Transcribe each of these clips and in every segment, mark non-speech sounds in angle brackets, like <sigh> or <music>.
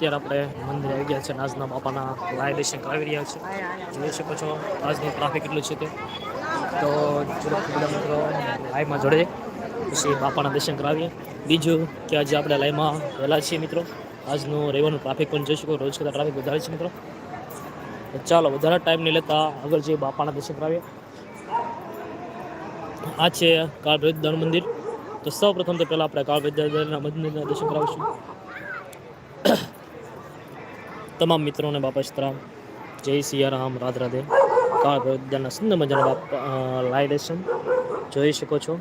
અત્યારે આપણે મંદિરે આવી ગયા છે આજના બાપાના લાય દર્શન કરાવી રહ્યા છે. જોઈ શકો છો, આજનું ટ્રાફિક કેટલું છે તે. તો બધા મિત્રો, લાઈવમાં જોડે. પછી બાપાના દર્શન કરાવીએ. બીજું કે આજે આપણે લાઈવમાં વહેલા છીએ મિત્રો. આજનું રહેવાનું ટ્રાફિક પણ જોઈ શકો, રોજ કરતાં ટ્રાફિક વધારે છે મિત્રો. ચાલો, વધારે ટાઈમ નહીં લેતા આગળ જઈએ બાપાના દર્શન કરાવીએ. આ છે કાળભૈરવદાન મંદિર. તો સૌ પ્રથમ તો પહેલાં આપણે કાળભૈરવદાનના મંદિરના દર્શન કરાવીશું. તમામ મિત્રોને બાપા સીતારામ જય સિયારામ રાધ રાધે. કાળભૈરવદાનના સુંદર મજાના બાપા લાઈ દર્શન જોઈ શકો છો.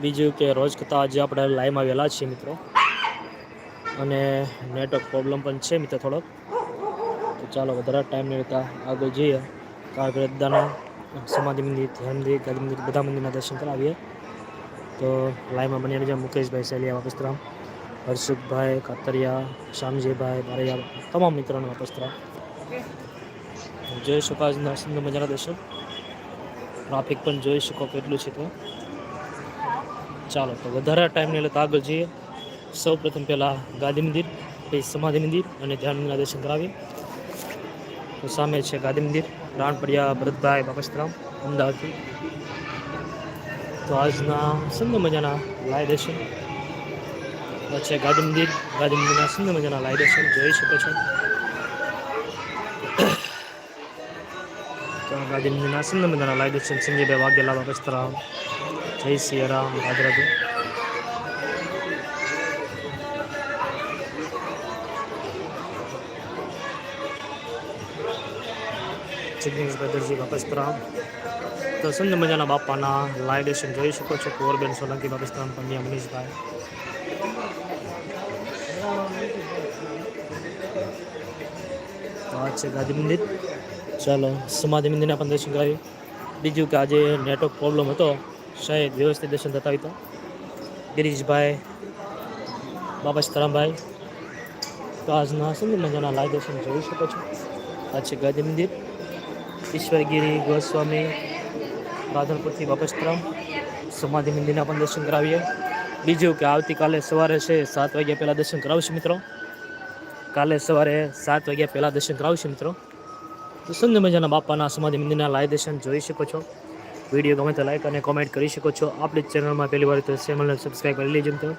બીજું કે રોજ કરતાં આજે આપણે લાઈવમાં વહેલા છીએ મિત્રો. અને નેટવર્ક પ્રોબ્લેમ પણ છે મિત્રો થોડોક. તો ચાલો વધારે ટાઈમ નહીં લેતા આગળ જઈએ. કાળભૈરવદાના સમાધિ મંદિર, ધ્યાન મંદિર ગાંધી મંદિર બધા મંદિરના દર્શન કરાવીએ. તો લાઈવમાં બની રહેજો મુકેશભાઈ સેલિયા વાપસ્તરામ હર્ષુખભાઈ કાતરિયા શ્યામજીભાઈ, બારૈયા, તમામ મિત્રોને વાપસ્તરામ જોઈ શકો આજના સુંદર મજાના દર્શન ટ્રાફિક પણ જોઈ શકો કેટલું છે તો. ચાલો, તો વધારે ટાઈમ નહીં લેતા આગળ જઈએ. સૌ પ્રથમ પહેલાં ગાદી મંદિર, પછી સમાધિ મંદિર અને ધ્યાનના દર્શન કરાવીએ. તો સામે છે ગાદી મંદિર, રાણપડિયા, ભરતભાઈ બાપસ્તરામ અમદાવાદથી. તો આજના સુંદર મજાના લાય દર્શન. છે ગાદી મંદિર ગાદી મંદિરના સુંદર મજાના લાઇડેશન જોઈ શકો છો. તો ગાદી મંદિરના સુંદર મજાના લાય દર્શન સંજયભાઈ વાઘેલા બાપસ્તરામ જય સિયા રામ રાધે જિગ્નેશભાઈ બાપસ્તરામ તો સુંદર મજાના બાપાના લાઈવ જોઈ શકો છો. કુંવરબેન સોલંકી બાપસ્તરામ પંડ્યા મનીષભાઈ. આ છે ગાંધી મંદિર. ચાલો, સમાધિ મંદિરના પણ દર્શન કરાવ્યું બીજું કે આજે નેટવર્ક પ્રોબ્લેમ હતો, શાયદ વ્યવસ્થિત દર્શન થતા હોય તો. ગિરીશભાઈ બાબા સીતારામભાઈ તો આજના સુંદર મજાના લાઈવ દર્શન જોઈ શકો છો. આ છે ગાંધી મંદિર. ઈશ્વરગીરી ગોસ્વામી, રાધનપુરથી બાપસ્તરામ સમાધિ મંદિરના પણ દર્શન કરાવીએ. બીજું કે આવતીકાલે સવારે છે, સાત વાગ્યા પહેલાં દર્શન કરાવશું મિત્રો? કાલે સવારે સાત વાગ્યા પહેલાં દર્શન કરાવશે મિત્રો? તો સુંદર મજાના બાપાના સમાધિ મંદિરના લાઈવ દર્શન જોઈ શકો છો. વીડિયો ગમે તો લાઈક અને કોમેન્ટ કરી શકો છો. આપણી ચેનલમાં પહેલી વાર તો ચેનલને સબસ્ક્રાઈબ કરી લેજો મિત્રો.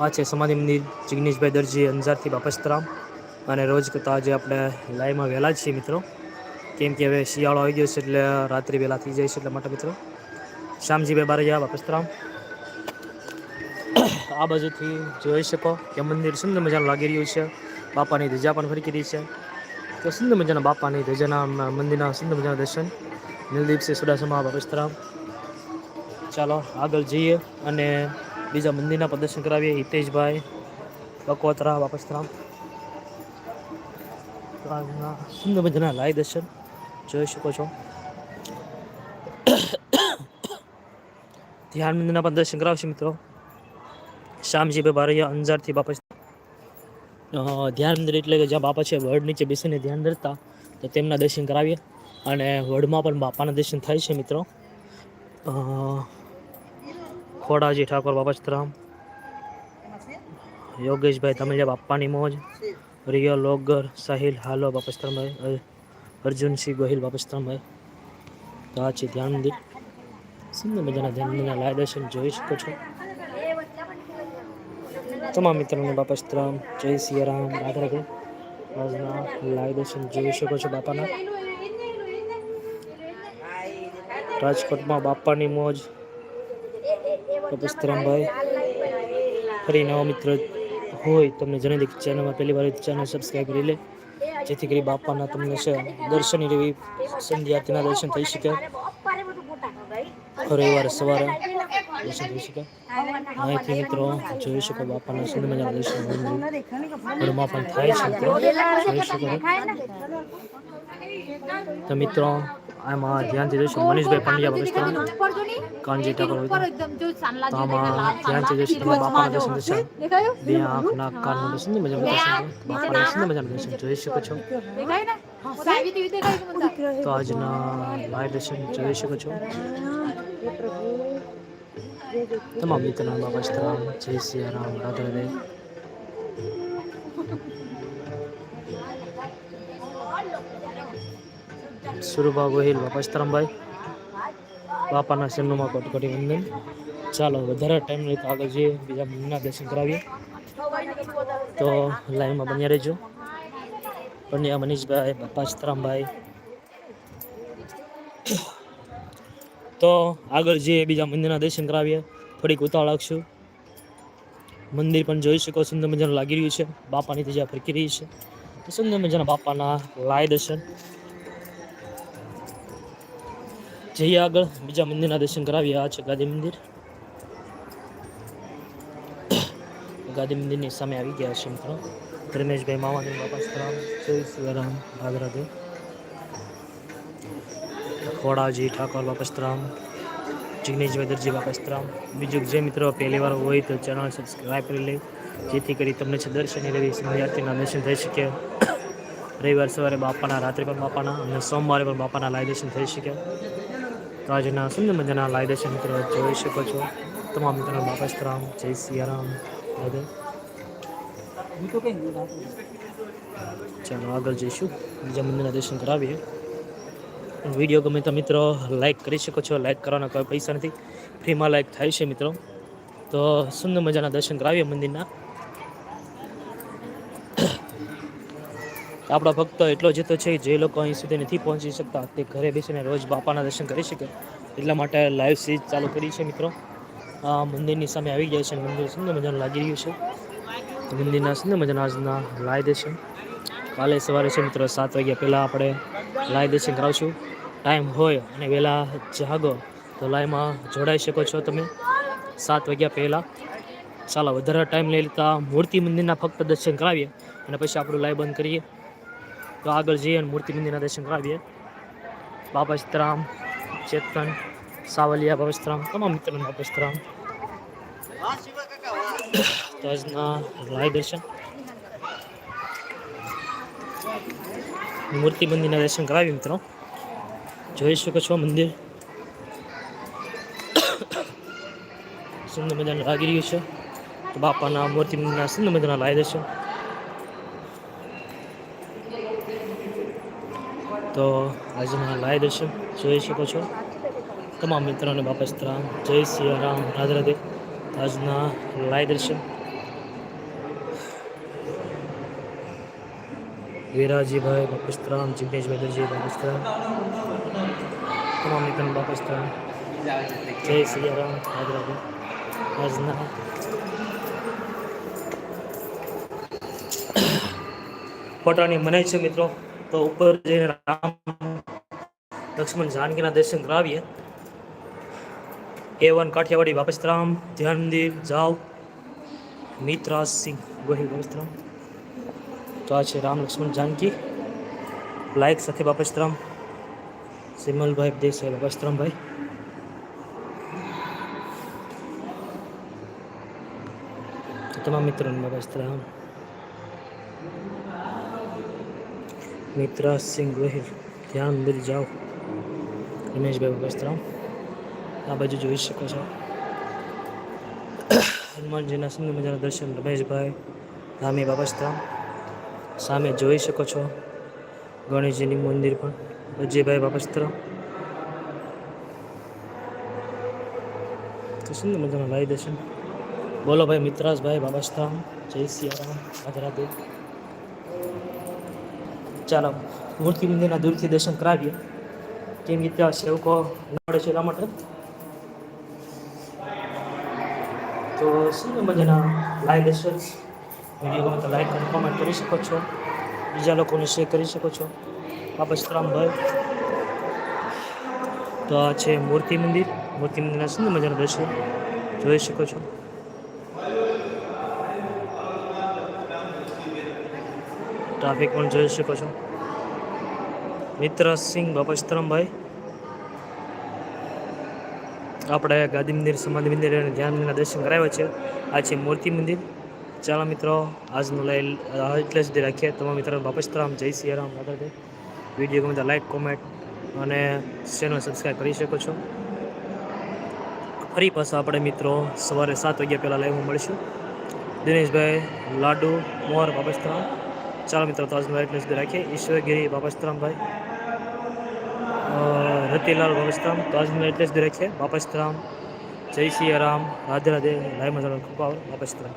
આ છે સમાધિ મંદિર જિગ્નેશભાઈ દરજી અંજારથી બાપસ્તરામ અને રોજ કરતાં આજે આપણે લાઈવમાં વહેલા છીએ મિત્રો. કેમ કે હવે શિયાળો આવી ગયો છે એટલે રાત્રે વહેલા થઈ જાય છે એટલા માટે મિત્રો. શ્યામજીભાઈ બારજા બાપસ્તરામ આ બાજુથી જોઈ શકો કે મંદિર સુંદર મજાનું લાગી રહ્યું છે. બાપાની ધજા પણ ફરકી રહી છે. તો સુંદર મજાના બાપાની ધજાના મંદિરના સુંદર મજાના દર્શન. નીલદીપસિંહ સુડાસમા બાપસ્તરામ ચાલો, આગળ જઈએ અને બીજા મંદિરના પ્રદર્શન કરાવીએ. હિતેશભાઈ બકોતરા બાપસ્તરામ સુંદર મજાના લાય દર્શન જોઈ શકો છો. ધ્યાન મંદિરના પણ દર્શન કરાવશે મિત્રો. શ્યામજીભાઈ બારૈયા અંજારથી બાપા ધ્યાન એટલે કે જ્યાં બાપા છે, વડ નીચે બેસીને ધ્યાન ધરતા, તો તેમના દર્શન કરાવીએ. અને વડમાં પણ બાપાના દર્શન થાય છે, મિત્રો. ખોડાજી ઠાકોર બાપસ્તરામ યોગેશભાઈ તમિલિયા બાપાની મોજ. રિયો લોગર, સાહિલ હાલો બાપસ્તરામભાઈ અર્જુનસિંહ ગોહિલ બાપસ્તરામભાઈ તો આ છે ધ્યાન મંદિર સુંદર મજાના ધ્યાન મંદિરના લાય દર્શન જોઈ શકો છો. તમામ મિત્રોને બાપસ્તરામ જય સિયારામ રાધે રાધે. આજના લાઈવ દર્શન જોઈ શકો છો બાપાના. રાજકોટમાં બાપાની મોજ. બાપસ્તરામભાઈ ફરી નવા મિત્ર હોય તમને જણાવી દે ચેનલમાં પહેલી વાર ચેનલ સબસ્ક્રાઈબ કરી લે. જેથી કરી બાપાના તમને છે દર્શનની રેવી સંધ્યા દર્શન થઈ શકે. રવિવારે સવારે થઈ શકે અહીંથી મિત્રો જોઈ શકો બાપાના સુંદર મજાના દર્શન ઘરમાં પણ થાય છે મિત્રો જોઈ શકો તો મિત્રો આમાં ધ્યાનથી જોઈશું મનીષભાઈ પંડ્યા બાપસ્તરામ કાનજી ઠાકોર તો. આમાં ધ્યાનથી જોઈશું તમે બાપાના દર્શન દર્શન બે આંખ નાક કાનનું દર્શન મજાનું દર્શન બાપાના સુંદર મજાનું દર્શન જોઈ શકો છો તો આજના લાઈવ દર્શન જોઈ શકો છો તમામ મિત્રોના બાપા સીતારામ જય સિયારામ રાધે રાધે સુરભા ગોહિલ બાપા સીતારામભાઈ બાપાના શરણોમાં કોટકોટી વંદન ચાલો વધારે ટાઈમ નહીં તો આગળ જઈએ બીજા મંદિરના દર્શન કરાવીએ. તો લાઈનમાં બન્યા રહેજો. પણ મનીષભાઈ બાપા તો આગળ જે બીજા મંદિરના દર્શન કરાવીએ, થોડીક ઉતાવળ રાખશું. મંદિર પણ જોઈ શકો, સુંદર મજાનું લાગી રહ્યું છે. બાપાની ત્રીજા ફરકી રહી છે. સુંદર મજાના બાપાના લાય દર્શન. જઈએ આગળ, બીજા મંદિરના દર્શન કરાવીએ. આ છે ગાદી મંદિર. ગાદી મંદિરની સામે આવી ગયા છે મિત્રો. ધર્મેશભાઈ માવાની બાપા રામ જય શ્રી રામ ખોડાજી ઠાકોર બાપા સીતારામ જિગ્નેશભાઈ દરજી બાપા સીતારામ બીજું જે મિત્રો પહેલી વાર હોય તો ચેનલ સબસ્ક્રાઈબ કરી લે. જેથી કરી તમને છે દર શનિ રવિ સંધ્યાર્થીના દર્શન થઈ શકે. રવિવાર સવારે બાપાના, રાત્રે પણ બાપાના અને સોમવારે પણ બાપાના લાય દર્શન થઈ શકે. તો આજના સુંદર મજાના લાય દર્શન મિત્રો જોઈ શકો છો. તમામ મિત્રોને બાપા સીતારામ જય સિયારામ. રાધે ચાલો આગળ જઈશું. બીજા મંદિરના દર્શન કરાવીએ. વીડિયો ગમે તો મિત્રો લાઈક કરી શકો છો. લાઈક કરવાના કોઈ પૈસા નથી. ફ્રીમાં લાઈક થાય છે મિત્રો. તો સુંદર મજાના દર્શન કરાવીએ મંદિરના. <coughs> આપણા ભક્તો એટલો જતો છે જે લોકો અહીં સુધી નથી પહોંચી શકતા તે ઘરે બેસીને રોજ બાપાના દર્શન કરી શકે. એટલા માટે લાઈવ સીઝ ચાલુ કરી છે મિત્રો. આ મંદિરની સામે આવી ગયા છે મંદિર સુંદર મજાનું લાગી રહ્યું છે. મંદિરના સુંદર મજાના આજના લાય દર્શન. કાલે સવારે છે મિત્રો સાત વાગ્યા પહેલાં આપણે લાય દર્શન કરાવશું. ટાઈમ હોય અને વહેલા જાગો, તો લાઈવમાં જોડાઈ શકો છો તમે. સાત વાગ્યા પહેલાં. ચાલો, વધારે ટાઈમ લઈ લેતા મૂર્તિ મંદિરના ફક્ત દર્શન કરાવીએ અને પછી આપણું લાઈવ બંધ કરીએ. તો આગળ જઈએ અને મૂર્તિ મંદિરના દર્શન કરાવીએ. બાબા સીતારામ ચેતન, સાવલિયા બાબા સીતારામ તમામ મિત્રોને બાબા સીતારામ તો આજના દર્શન. મૂર્તિ મંદિરના દર્શન કરાવીએ મિત્રો. જોઈ શકો છો મંદિર. સુંદર મજાનું લાગી રહ્યું છે. તો બાપાના મૂર્તિ મંદિરના સુંદર મજાના લાવી દેશો તો આજના લાય દર્શન જોઈ શકો છો. તમામ મિત્રોને બાપા સીતારામ જય શ્રી રાધે રાધે. તો આજના લાય દર્શન વીરાજીભાઈ પાકિસ્તાન જિગ્નેશભાઈ દરજી પાકિસ્તાન તમામ મિત્રોને પાકિસ્તાન જય સિયારામ હૈદરાબાદ આજના ફોટાની મનાય છે મિત્રો. તો ઉપર જઈને રામ લક્ષ્મણ જાનકીના દર્શન કરાવીએ. એ વન કાઠિયાવાડી બાપસ્તરામ ધ્યાન મંદિર જાવ મિત્રાજ સિંહ ગોહિલ બાપસ્તરામ. તો આ છે રામ લક્ષ્મણ જાનકી. લાયક સાથે બાપસ્તરામ સિમલભાઈ દેસાઈ બાપસ્તરામભાઈ તમામ મિત્રોને બાપસ્તરામ મિત્રા સિંહ ગોહિલ, ધ્યાન મંદિર જાઓ. રમેશભાઈ બાપસ્તરામ આ બાજુ જોઈ શકો છો. હનુમાનજીના સુંદર મજાના દર્શન, રમેશભાઈ, રામી બાપસ્તરામ સામે જોઈ શકો છો. ગણેશજીની મંદિર પણ. અજયભાઈ બાપસ્ત્ર. તો સુંદર મજાના ભાઈ દર્શન બોલો ભાઈ મિત્રાસભાઈ બાબસ્તરામ જય સિયારામ. રાધે ચાલો, મૂર્તિ મંદિરના દૂરથી દર્શન કરાવીએ. કેમ કે ત્યાં સેવકો નડે છે એટલા માટે. તો સુંદર મજાના લાઈ દર્શન વીડિયો ગમે તો લાઈક અને કોમેન્ટ કરી શકો છો. બીજા લોકોને શેર કરી શકો છો. બાપસ્તરામભાઈ તો આ છે મૂર્તિ મંદિર. મૂર્તિ મંદિરના સુંદર મજાના દર્શન જોઈ શકો છો. ટ્રાફિક પણ જોઈ શકો છો. મિત્ર સિંહ બાપસ્તરામભાઈ આપણે ગાંધી મંદિર, સમાધિ મંદિર અને ધ્યાન મંદિરના દર્શન કરાવ્યા છે. આ છે મૂર્તિ મંદિર. ચાલો મિત્રો, આજનું લઈ એટલે સુધી રાખીએ. તમામ મિત્રો બાપસ્તરામ જય સિયારામ રાધા વીડિયો ગમે તો લાઈક કોમેન્ટ અને ચેનલ સબસ્ક્રાઈબ કરી શકો છો. ફરી પાછા આપણે મિત્રો સવારે સાત વાગ્યા પહેલાં લાઈવમાં મળીશું. દિનેશભાઈ લાડુ મોર બાપસ્તરામ ચાલો મિત્રો, તો આજનું એટલે સુધી રાખીએ. ઈશ્વરગીરી બાપસ્તરામભાઈ રતિલાલ બાપસ્તરામ તો આજનું એટલે સુધી રાખીએ. બાપસ્તરામ જય શ્રી રામ. રાધે રાધે. લાય મજાનો ખૂબ આવો. બાબસ્તરામ